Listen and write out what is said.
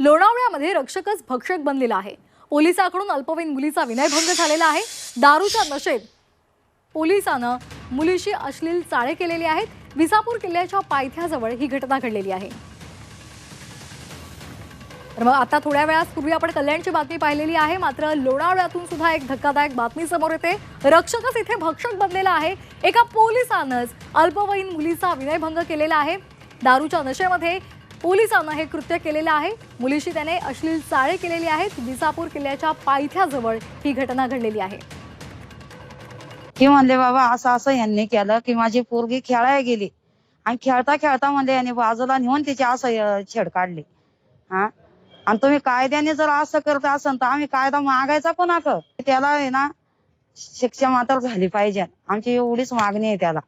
लोणावळ्यामध्ये रक्षकच भक्षक बनलेला आहे. पोलिसाकडून अल्पवयीन मुलीचा विनयभंग झालेला आहे. दारूच्या नशेत पोलिसानं मुलीशी अश्लील चाळे केलेले आहेत. विसापूर किल्ल्याच्या पायथ्याजवळ ही घटना घडलेली आहे. तर मग आता थोड्या वेळापूर्वी आपण कल्याणची बातमी पाहिलेली आहे. मात्र लोणावळ्यातून सुद्धा एक धक्कादायक बातमी समोर येते. रक्षकच इथे भक्षक बनलेला आहे. एका पोलिसानंच अल्पवयीन मुलीचा विनयभंग केलेला आहे. दारूच्या नशेमध्ये पोलिसांना हे कृत्य केलेलं आहे. मुलीशी त्याने अश्लील चाळे केलेली आहेत. विसापूर किल्ल्याच्या पायथ्याजवळ ही घटना घडलेली आहे. की म्हणले बाबा असं असं यांनी केलं की माझी पोरगी खेळायला गेली. आणि खेळता खेळता म्हणले यांनी बाजूला नेऊन तिचे असं छेड काढली. हा? आणि तुम्ही कायद्याने जर असं करत असाल तर आम्ही कायदा मागायचा कोणाक त्याला आहे ना शिक्षा मात्र झाली पाहिजे. आमची एवढीच मागणी आहे त्याला.